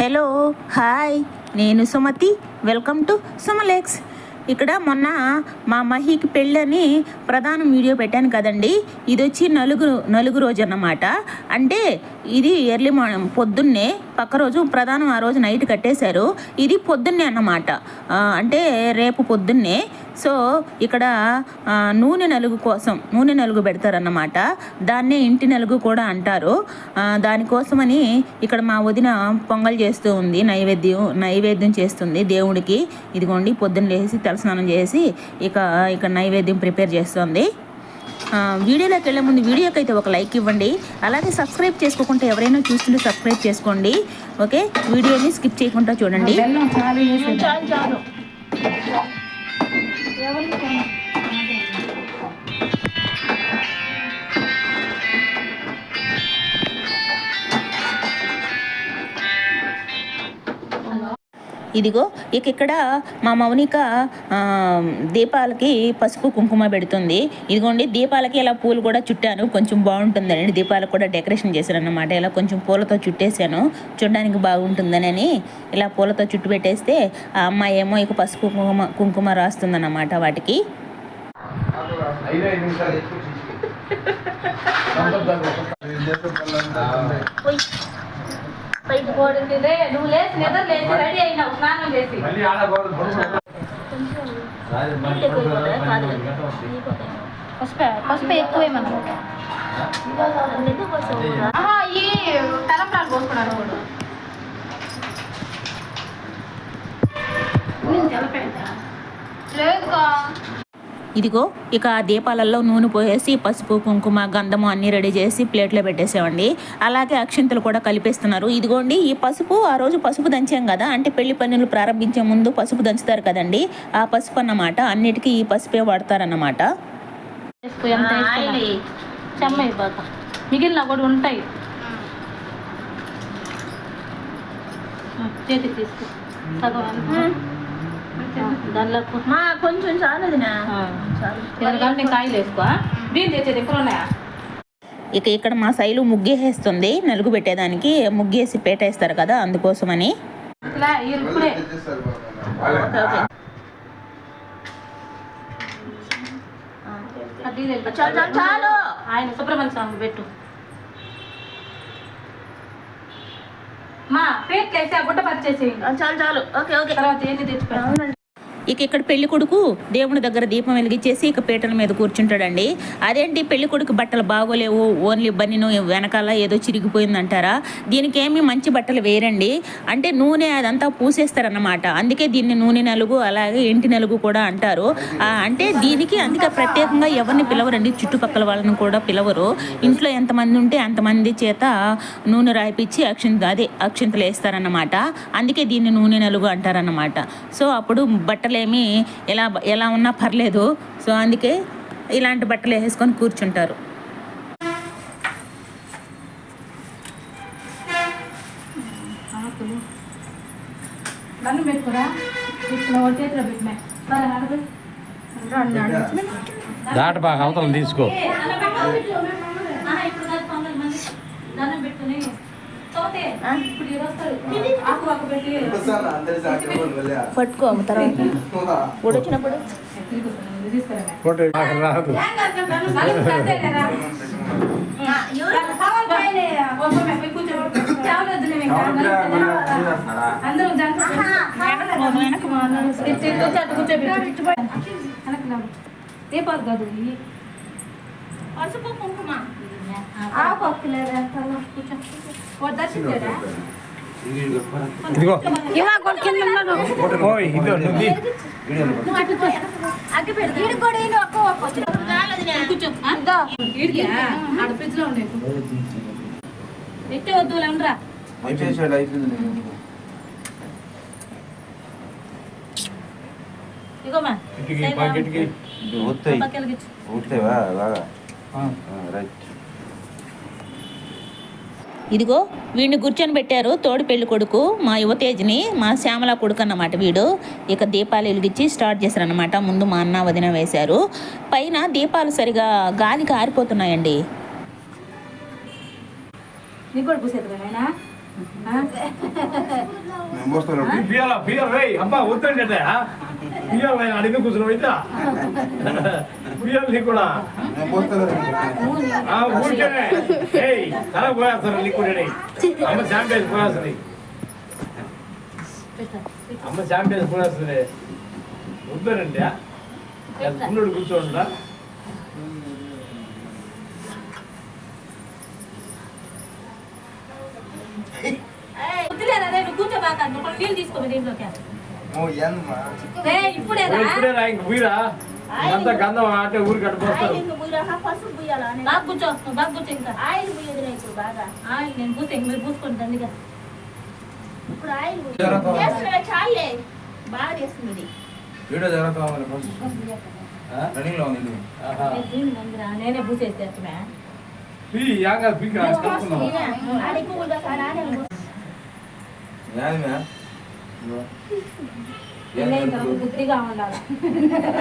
Hello hi. నేను Sumathi. Welcome to సుమలెక్స్. ఇక్కడ మొన్న మా మహికి పెళ్ళని ప్రధాన వీడియో పెట్టాను కదండి. ఇది వచ్చి నలుగురు నలుగు రోజు అన్నమాట అంటే ఇది ఎర్లీ మార్నింగ్ పొద్దున్నే పక్క రోజు ప్రధానం ఆ రోజు నైట్ కట్టేశారు. ఇది పొద్దున్నే అన్నమాట. అంటే రేపు పొద్దున్నే. సో ఇక్కడ నూనె నలుగు కోసం నూనె నలుగు పెడతారన్నమాట. దాన్నే ఇంటి నలుగు కూడా అంటారు. దానికోసమని ఇక్కడ మా వదిన పొంగల్ చేస్తూ ఉంది నైవేద్యం నైవేద్యం చేస్తుంది దేవుడికి. ఇదిగోండి పొద్దున్న లేచి తలస్నానం చేసి ఇక ఇక నైవేద్యం ప్రిపేర్ చేస్తుంది. వీడియోలోకి వెళ్ళే ముందు వీడియోకి అయితే ఒక లైక్ ఇవ్వండి. అలాగే సబ్స్క్రైబ్ చేసుకోకుండా ఎవరైనా చూస్తుంటే సబ్స్క్రైబ్ చేసుకోండి. ఓకే? వీడియోని స్కిప్ చేయకుండా చూడండి. ఇదిగో ఇక ఇక్కడ మా మౌనిక ఆ, దీపాలకి పసుపు కుంకుమ పెడుతుంది. ఇదిగోండి దీపాలకి ఇలా పూలు కూడా చుట్టాను. కొంచెం బాగుంటుందండి దీపాలకు కూడా డెకరేషన్ చేశాను అన్నమాట ఇలా కొంచెం పూలతో చుట్టేసాను చూడడానికి బాగుంటుందని ఇలా పూలతో చుట్టు పెట్టేస్తే ఆ అమ్మాయి ఏమో ఇక పసుపు కుంకుమ కుంకుమ రాస్తుందన్నమాట వాటికి ఐదు ఐదు నిమిషాలు ఎక్కువ పైకి నువ్వు లేచి నిద్ర లేచి రెడీ అయినావు. స్నానం చేసి. పసుపు పసుపు ఎక్కువేమన్నా ఆహా, ఈ తలంబ్రాలు పోసుకున్నాను కూడా. లేదుగా. ఇదిగో ఇక ఆ దీపాలలో నూనె పోసేసి పసుపు కుంకుమ గంధము అన్నీ రెడీ చేసి ప్లేట్లో పెట్టేసామండి అలాగే అక్షింతలు కూడా కలిపేస్తున్నారు. ఇదిగోండి ఈ పసుపు ఆ రోజు పసుపు దంచాం కదా అంటే పెళ్ళి పనులు ప్రారంభించే ముందు పసుపు దంచుతారు కదండి. ఆ పసుపు అన్నమాట అన్నిటికీ ఈ పసుపే వాడతారన్నమాట. మిగిలిన కూడా ఉంటాయి. చేతికి తీసుకో. సగం ఎంత? దానిలో కొంచెం చాలు. ఎందుకంటే కాయలు వేసుకో బియ్యం తెచ్చేది ఎక్కడ ఉన్నాయా? ఇక ఇక్కడ మా శైలు ముగ్గేసేస్తుంది. నలుగు పెట్టేదానికి ముగ్గేసి పేటేస్తారు కదా అందుకోసమని. చాలు. ఆయన సుబ్రహ్మణ్య స్వామి పెట్టు. మా పేట్లు వేసి ఆ గుడ్డ పరిచేసి చాలు చాలు. Okay okay. తర్వాత ఏంది తెచ్చిపోయాను ఇక ఇక్కడ పెళ్ళి కొడుకు దేవుని దగ్గర దీపం వెలిగించేసి ఇక పీటల మీద కూర్చుంటాడండి. అదేంటి పెళ్ళి కొడుకు బట్టలు బాగోలేవు ఓన్లీ బన్నీను వెనకాల ఏదో చిరిగిపోయిందంటారా? దీనికేమి మంచి బట్టలు వేరండి అంటే నూనె అదంతా పూసేస్తారన్నమాట. అందుకే దీన్ని నూనె నలుగు అలాగే ఇంటి నలుగు కూడా అంటారు. అంటే దీనికి అందుకే ప్రత్యేకంగా ఎవరిని పిలవరండి? చుట్టుపక్కల వాళ్ళని కూడా పిలవరు. ఇంట్లో ఎంతమంది ఉంటే అంతమంది చేత నూనె రాయిపించి అక్షింత అదే అక్షింతలు వేస్తారన్నమాట. అందుకే దీన్ని నూనె నలుగు అంటారన్నమాట. సో అప్పుడు బట్టలు బట్టలేమి ఎలా ఎలా ఉన్నా పర్లేదు. సో అందుకే ఇలాంటి బట్టలు వేసుకొని కూర్చుంటారు. నన్ను పెట్టుకురా దాట బాగా అవతలం తీసుకో దండం పెట్టుకుని తోతే ఇప్పుడు ఈరోజు వస్తారు ఆకు ఆకు పెట్టి పట్టుకో తర్వాత. వచ్చినప్పుడు రాదు. దీపాలు కాదు. పసుపు కుంకుమ. వాడు దర్శించాడా? ఇదిగో ఓయ్ ఇదో నువ్వు కూర్చో ఆ? ఈడికా? ఆడ ఫ్రిడ్జ్లో ఉండే ఎట్టే వద్దు లేండ్రా వచ్చేసాడు అయిపోయింది ఇగోమా ఇటుకి పాకెట్కి పక్కలకిచ్చు ఊతావా బాగా రైట్. ఇదిగో వీడిని కూర్చొని పెట్టారు తోడు పెళ్ళి కొడుకు మా యువతేజ్ని మా శ్యామల కొడుకు అన్నమాట వీడు. ఇక దీపాలు వెలిగించి స్టార్ట్ చేశారన్నమాట. ముందు మా అన్న వదిన వేశారు. పైన దీపాలు సరిగా గాలికి ఆరిపోతున్నాయండి కూడా పూసేది నాయనా మేము పోస్తాను బియ్యాల బియ్యాల రేయ్ అబ్బా వద్దండి అంటే బియ్యాల ఆయన అడిగి కూర్చున్నావు అయితే బియ్యాలు నీకు కూడా మేము పోస్తాను ఆ ఊరికేనే ఏయ్ తల పోయేస్తారు నీకు కూడా అమ్మ శాంపేజ్ పోయేస్తుంది అమ్మ శాంపేజ్ పోయేస్తుంది వద్దనండి ఉన్నోడు కూర్చోండా వద్దులేరా రే, నువ్వు కూర్చోబాక నువ్వు నీళ్ళు తీసుకో దీంట్లోకి ఓ ఎన్మా రే ఇప్పుడేరా? ఇంక పోయిరా అంతా గంధం అంటే ఊరికి కట్టుకొస్తారు బాగా కూర్చో బాగా కూర్చో ఇంకా. ఆయిల్ పోయేదిరా ఇప్పుడు బాగా. ఆయిల్ నేను పూసే ఇంక మీరు పూసుకోండి దండిగా ఇప్పుడు ఆయిల్ చేస్తున్నా చాలే బాగా చేస్తుంది వీడియో జరుగుతాం రన్నింగ్లో ఉంది. నేను దీన్ని దండిరా, నేనే పూసేస్తే పీ యాంగా పీకి బుద్ధిగా ఉండాలి.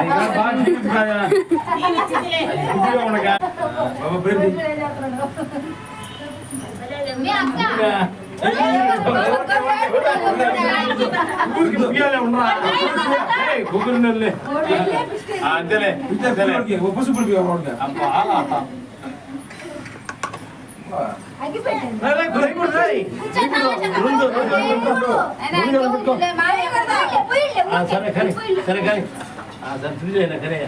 ఇంకా బాగా చూపించుకోయా. బుద్ధిగా సరే కానీ సరే కానీ. సరే అయినా సరే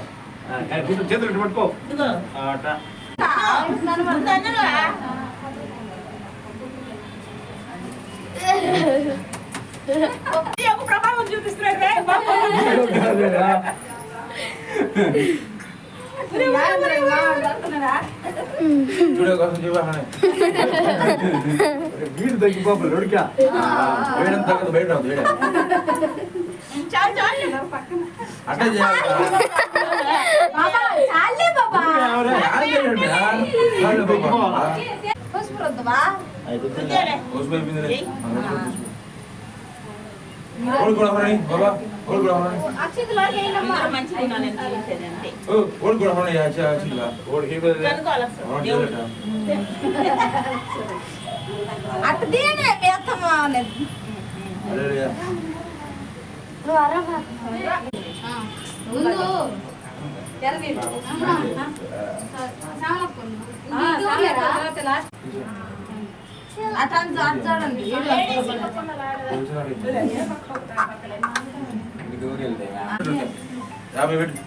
ఆ, కానీ కొంచెం చేతులు పట్టుకో. ప్రభావం చూపిస్తున్నాడు రే. వీడియో కోసం చూపాను వీడు తగ్గిపోవాలి ఉడికా వేయడం తగ్గదు బయట రాదు వేడ చాలు చాలు అట్టే చేయాలి ఓడి కూడా హోని బాబా ఓడి కూడా హోని అందరూ ఓడి ముందు యాభై పెట్టి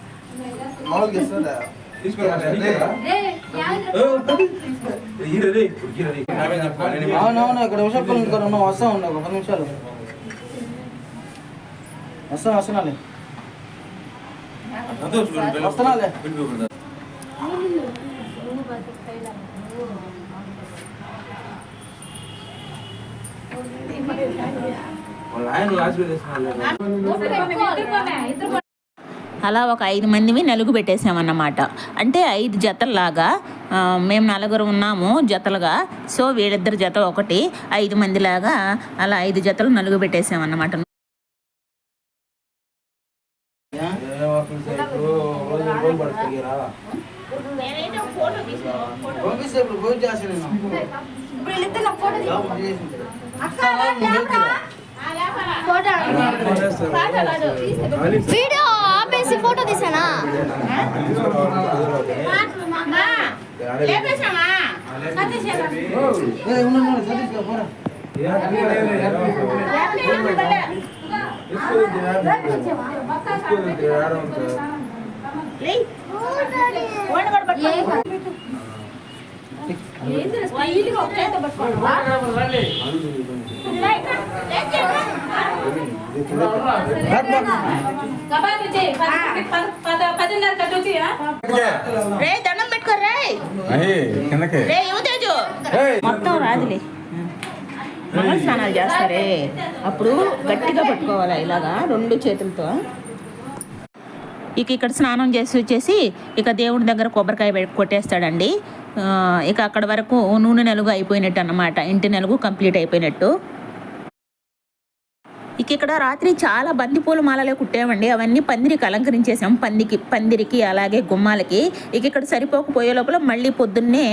మామూలుగా తీసుకోవాలి అవునవును ఇక్కడ నిమిషాలు ఇంకా రెండు వస్తా ఉన్నా ఒక పది నిమిషాలు. వస్తాను వస్తున్నాలే. వస్తున్నాలే వాళ్ళ ఆయన ఆశీర్వదిస్తున్నారు ఇద్దరుకోమే, ఇద్దరుకో. అలా ఒక ఐదు మందివి నలుగు పెట్టేసామన్నమాట అంటే ఐదు జతల్లాగా మేము నలుగురు ఉన్నాము జతలుగా సో వీళ్ళిద్దరు జత ఒకటి ఐదు మందిలాగా అలా ఐదు జతలు నలుగు పెట్టేసామన్నమాట ఇప్పుడు వీడియో ఆపేసి ఫోటో తీసానా ఏందిరా, స్టైల్గా ఒక చేత్తో పట్టుకోవడమా? రే దండం పెట్టుకో రే. కిందకి. రే యువతేజు. మొత్తం రాదులే. మంగళ స్నానాలు చేస్తారే అప్పుడు గట్టిగా పట్టుకోవాలి ఇలాగా రెండు చేతులతో. ఇక ఇక్కడ స్నానం చేసి వచ్చేసి ఇక దేవుడి దగ్గర కొబ్బరికాయ కొట్టేస్తాడండి. ఇక అక్కడ వరకు నూనె నలుగు అయిపోయినట్టు అన్నమాట. ఇంటి నలుగు కంప్లీట్ అయిపోయినట్టు. ఇక ఇక్కడ రాత్రి చాలా బంతిపూల మాలలే కుట్టామండి అవన్నీ పందిరికి అలంకరించేసాం. పందికి పందిరికి అలాగే గుమ్మాలకి. ఇక ఇక్కడ సరిపోకపోయే లోపల మళ్ళీ పొద్దున్నే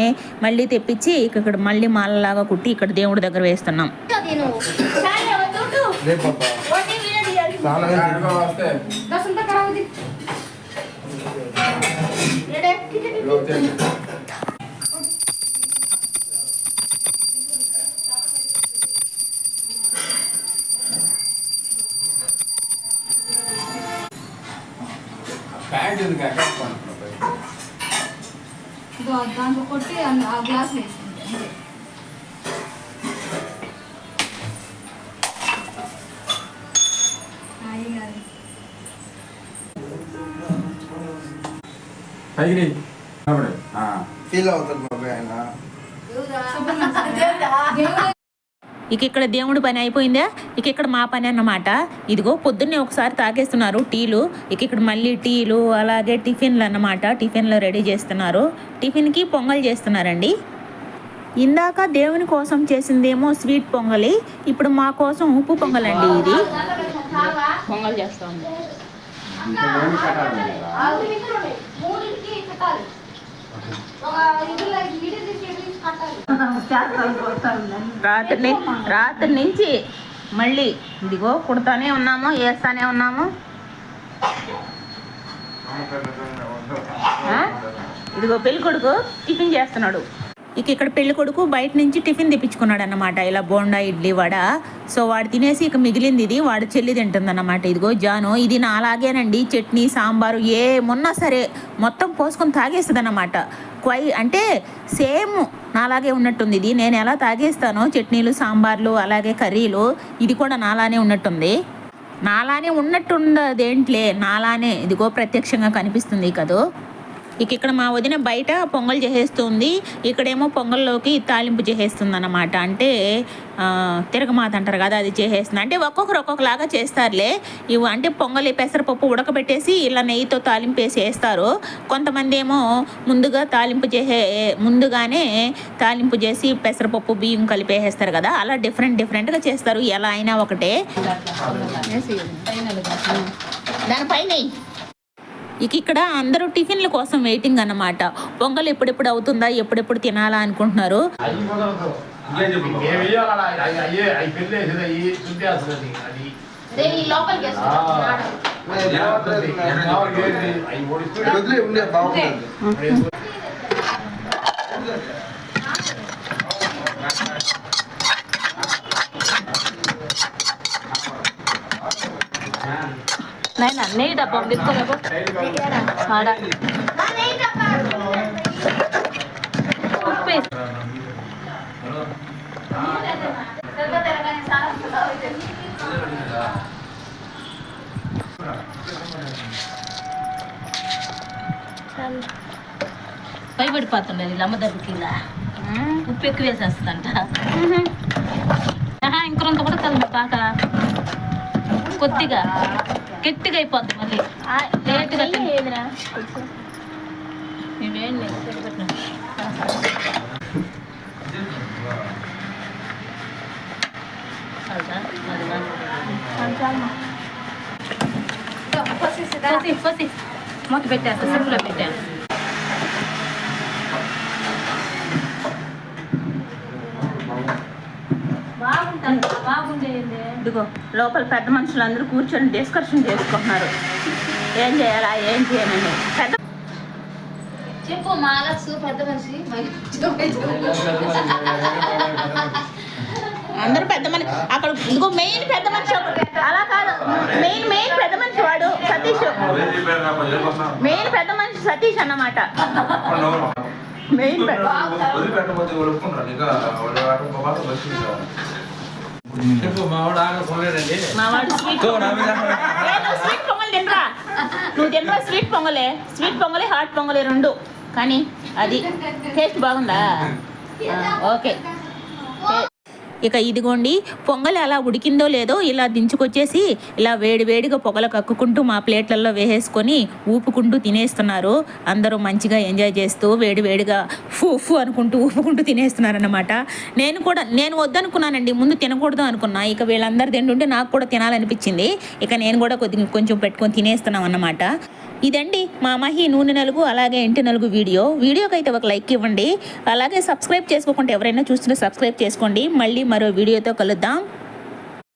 మళ్ళీ తెప్పించి ఇక ఇక్కడ మళ్ళీ మాలలాగా కుట్టి ఇక్కడ దేవుడి దగ్గర వేస్తున్నాం. చాలా ప్యాంట్ ఎందుకు ఎక్కడ దాంట్లో కొట్టి ఆ గ్లాస్ వేసుకుంటే. పైకి ఫీల్ అవుతారు బాబాయ్ ఆయన. ఇక ఇక్కడ దేవుడి పని అయిపోయిందా? ఇక ఇక్కడ మా పని అన్నమాట. ఇదిగో పొద్దున్నే ఒకసారి తాగేస్తున్నారు టీలు. ఇక ఇక్కడ మళ్ళీ టీలు అలాగే టిఫిన్లు అన్నమాట. టిఫిన్లు రెడీ చేస్తున్నారు. టిఫిన్కి పొంగల్ చేస్తున్నారండి. ఇందాక దేవుని కోసం చేసిందేమో స్వీట్ పొంగలి. ఇప్పుడు మా కోసం ఉప్పు పొంగల్ అండి ఇది. పొంగల్ చేస్తా. ఒక రాత్రి రాత్రి నుంచి మళ్ళీ ఇదిగో కుడతానే ఉన్నాము వేస్తానే ఉన్నాము? ఇదిగో పెళ్ళి కొడుకు టిఫిన్ చేస్తున్నాడు ఇక ఇక్కడ పెళ్ళి కొడుకు బయట నుంచి టిఫిన్ తెప్పించుకున్నాడు అనమాట ఇలా బోండా ఇడ్లీ వడ. సో వాడు తినేసి ఇక మిగిలింది ఇది. వాడు చెల్లి తింటుందన్నమాట. ఇదిగో జాను ఇది నా అలాగేనండి చట్నీ సాంబారు ఏమున్నా సరే మొత్తం పోసుకొని తాగేస్తుంది అనమాట క్వై అంటే సేమ్ నాలాగే ఉన్నట్టుంది ఇది. నేను ఎలా తాగేస్తానో చట్నీలు సాంబార్లు అలాగే కర్రీలు ఇది కూడా నాలానే ఉన్నట్టుంది. నాలానే ఉన్నట్టుండదేంట్లే నాలానే. ఇదిగో ప్రత్యక్షంగా కనిపిస్తుంది కదూ. ఇక ఇక్కడ మా వదిన బయట పొంగల్ చేసేస్తుంది. ఇక్కడేమో పొంగల్లోకి తాలింపు చేసేస్తుంది అన్నమాట అంటే తిరగమాత అంటారు కదా అది చేసేస్తుంది. అంటే ఒక్కొక్కరు ఒక్కొక్కలాగా చేస్తారులే. ఇవి అంటే పొంగలి పెసరపప్పు ఉడకబెట్టేసి ఇలా నెయ్యితో తాలింపు వేసి వేస్తారు కొంతమంది ఏమో ముందుగా తాలింపు చేసే ముందుగానే తాలింపు చేసి పెసరపప్పు బియ్యం కలిపి వేసేస్తారు కదా. అలా డిఫరెంట్ డిఫరెంట్గా చేస్తారు. ఎలా అయినా ఒకటే. దానిపైన ఇక ఇక్కడ అందరూ టిఫిన్ల కోసం వెయిటింగ్ అన్నమాట పొంగల్ ఎప్పుడెప్పుడు అవుతుందా ఎప్పుడెప్పుడు తినాలా అనుకుంటున్నారు అది నాయన నెయ్యి డబ్బా తీసుకోలేకు ఆడ ఉప్పు వేసి. భయపడిపోతుండే వీళ్ళ అమ్మ దగ్గరికి ఇలా ఉప్పు ఎక్కువ వేసేస్తుందంట. ఇంకొంత కూడా కలదు బాగా కొద్దిగా. గట్టిగా అయిపోద్ది మళ్ళీ లేట్గా ఇవేం లేదు, పెట్టినా. చాలుదా? అదిగా. పోసి, పోసి. మూత పెట్టేస్తా సిమ్లో పెట్టాను ఇదిగో లోపల పెద్ద మనుషులు అందరూ కూర్చొని డిస్కషన్ చేసుకుంటున్నారు. ఏం చేయాలా ఏం చేయాలని పెద్ద చెప్పు మాలక్స్ పెద్ద మనిషి. అందరూ పెద్ద మనిషి అక్కడ ఇదిగో మెయిన్ పెద్ద మనిషి. అలా కాదు. మెయిన్ మెయిన్ పెద్ద మనిషి వాడు సతీష్. మెయిన్ పెద్ద మనిషి సతీష్ అన్నమాట. మెయిన్ పెద్ద స్వీట్ పొంగల్. తినరా? నువ్వు తినరా స్వీట్ పొంగలే? స్వీట్ పొంగలే హాట్ పొంగలే రెండు. కానీ అది టేస్ట్ బాగుందా? ఓకే. ఇక ఇదిగోండి పొంగల్ అలా ఉడికిందో లేదో ఇలా దించుకొచ్చేసి ఇలా వేడి వేడిగా పొగలు కక్కుకుంటూ మా ప్లేట్లలో వేసేసుకొని ఊపుకుంటూ తినేస్తున్నారు. అందరూ మంచిగా ఎంజాయ్ చేస్తూ వేడి వేడిగా ఫూ ఫూ అనుకుంటూ ఊపుకుంటూ తినేస్తున్నారన్నమాట. నేను కూడా నేను వద్దనుకున్నానండి ముందు తినకూడదు అనుకున్నా. ఇక వీళ్ళందరూ తింటుంటే నాకు కూడా తినాలనిపించింది. ఇక నేను కూడా కొద్ది కొంచెం పెట్టుకొని తినేస్తున్నాం అన్నమాట ఇదండి మా మహి నూనె నలుగు అలాగే ఇంటి నలుగు వీడియో. వీడియోకి అయితే ఒక లైక్ ఇవ్వండి. అలాగే సబ్స్క్రైబ్ చేసుకోకుండా ఎవరైనా చూస్తుంటే సబ్స్క్రైబ్ చేసుకోండి. మళ్ళీ మరో వీడియోతో కలుద్దాం.